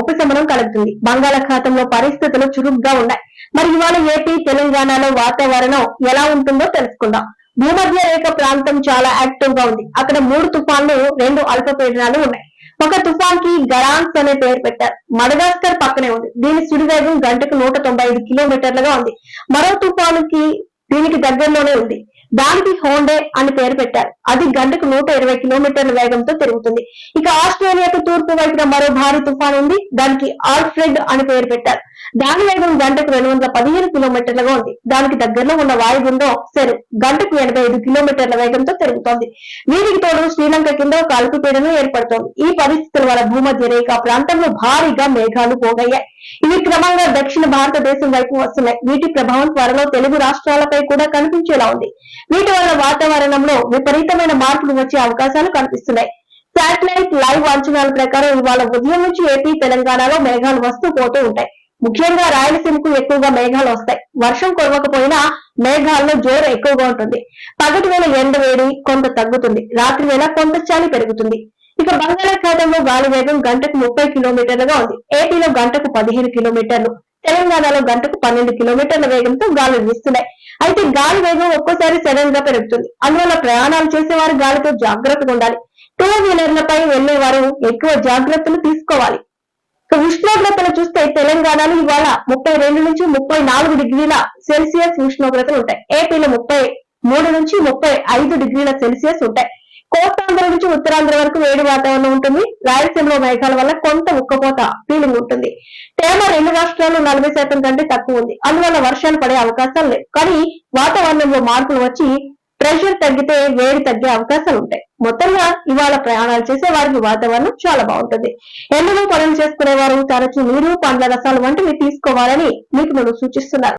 ఉపశమనం కలుగుతుంది. బంగాళాఖాతంలో పరిస్థితులు చురుగ్గా ఉన్నాయి. మరి ఇవాళ ఏపీ తెలంగాణలో వాతావరణం ఎలా ఉంటుందో తెలుసుకుందాం. భూమధ్య రేఖ ప్రాంతం చాలా యాక్టివ్గా ఉంది. అక్కడ మూడు తుఫాన్లు రెండు అల్పపీడనాలు ఉన్నాయి. ఒక తుఫాన్కి గరాన్స్ అనే పేరు పెట్టారు. మడగాస్కర్ పక్కనే ఉంది. దీని సుడివేగం గంటకు నూట తొంభై ఐదు కిలోమీటర్లుగా ఉంది. మరో తుఫానుకి దీనికి దగ్గరలోనే ఉంది. దానికి హోండే అని పేరు పెట్టారు. అది గంటకు నూట ఇరవై కిలోమీటర్ల వేగంతో తిరుగుతుంది. ఇక ఆస్ట్రేలియాకు తూర్పు వైపున మరో భారీ తుఫాన్ ఉంది. దానికి ఆల్ఫ్రెడ్ అని పేరు పెట్టారు. దాని వేగం గంటకు రెండు వందల పదిహేను కిలోమీటర్లుగా ఉంది. దానికి దగ్గరలో ఉన్న వాయుగుండం సెరు గంటకు ఎనభై ఐదు కిలోమీటర్ల వేగంతో తిరుగుతోంది. వీరికి తోడు శ్రీలంక కింద ఒక అల్పపీడనం ఏర్పడుతోంది. ఈ పరిస్థితుల వల్ల భూమధ్య రేఖ ప్రాంతంలో భారీగా మేఘాలు పోగయ్యాయి. ఇవి క్రమంగా దక్షిణ భారతదేశం వైపు వస్తున్నాయి. వీటి ప్రభావం త్వరలో తెలుగు రాష్ట్రాలపై కూడా కనిపించేలా ఉంది. వీటి వల్ల వాతావరణంలో విపరీతమైన మార్పులు వచ్చే అవకాశాలు కనిపిస్తున్నాయి. శాటిలైట్ లైవ్ అంచనాల ప్రకారం ఇవాళ ఉదయం నుంచి ఏపీ తెలంగాణలో మేఘాలు వస్తూ పోతూ ఉంటాయి. ముఖ్యంగా రాయలసీమకు ఎక్కువగా మేఘాలు వస్తాయి. వర్షం కురవకపోయినా మేఘాల్లో జోరు ఎక్కువగా ఉంటుంది. పగటి వేళ ఎండ వేడి కొంత తగ్గుతుంది. రాత్రి వేళ కొంత చలి పెరుగుతుంది. ఇక బంగాళాఖాతంలో గాలి వేగం గంటకు ముప్పై కిలోమీటర్లుగా ఉంది. ఏపీలో గంటకు పదిహేను కిలోమీటర్లు తెలంగాణలో గంటకు పన్నెండు కిలోమీటర్ల వేగంతో గాలులు వీస్తున్నాయి. అయితే గాలి వేగం ఒక్కోసారి సడన్గా పెరుగుతుంది. అందువల్ల ప్రయాణాలు చేసేవారు గాలితో జాగ్రత్తగా ఉండాలి. టూ వీలర్లపై వెళ్ళేవారు ఎక్కువ జాగ్రత్తలు తీసుకోవాలి. ఉష్ణోగ్రతలు చూస్తే తెలంగాణలో ఇవాళ ముప్పై రెండు నుంచి ముప్పై నాలుగు డిగ్రీల సెల్సియస్ ఉష్ణోగ్రతలు ఉంటాయి. ఏపీలో ముప్పై మూడు నుంచి ముప్పై ఐదు డిగ్రీల సెల్సియస్ ఉంటాయి. కోస్తాంధ్ర నుంచి ఉత్తరాంధ్ర వరకు వేడి వాతావరణం ఉంటుంది. రాయలసీమలో మేఘాల వల్ల కొంత ఉక్కపోత ఫీలింగ్ ఉంటుంది. తేమ రెండు రాష్ట్రాల్లో నలభై శాతం కంటే తక్కువ ఉంది. అందువల్ల వర్షాలు పడే అవకాశాలు లేవు. కానీ వాతావరణంలో మార్పులు వచ్చి ప్రెషర్ తగ్గితే వేడి తగ్గే అవకాశాలు ఉంటాయి. మొత్తంగా ఇవాళ ప్రయాణాలు చేసే వారికి వాతావరణం చాలా బాగుంటుంది. ఎండలో పనులు చేసుకునే వారు తరచూ నీరు పండ్ల రసాలు వంటివి తీసుకోవాలని నిపుణులు సూచిస్తున్నారు